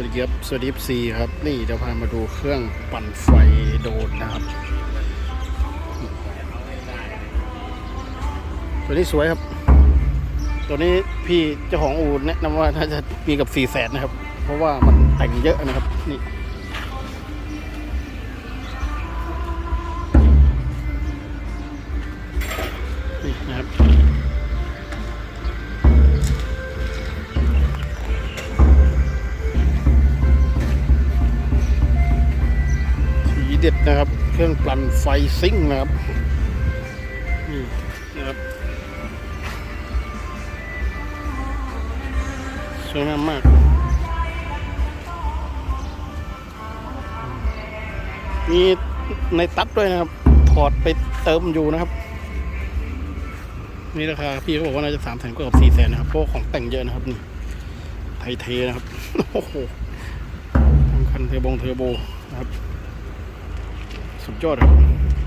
วัสดีครับสวัสดีซีครับนี่เดี๋ยวพามาดูเครื่องปั่นไฟโดนนะครับ ตัวนี้สวยครับ ตัวนี้พี่เจ้าของอู่แนะนำว่าน่าจะมีกับ4ี่แสนนะครับ เพราะว่ามันแต่งเยอะนะครับนี่นี่นะครับ เด็ดนะครับ เครื่องปั่นไฟซิ่งนะครับนี่นะครับสวยงามมาก มีในตัดด้วยนะครับ ถอดไปเติมอยู่นะครับ นี่ราคาพี่เขาบอกว่าน่าจะสามแสนกว่ากับสี่แสนนะครับเพราะว่าของแต่งเยอะนะครับนี่ไทยเทนะครับ โอ้โหทั้งคันเทอร์โบงเทอร์โบนะครับ สุดยอดครับ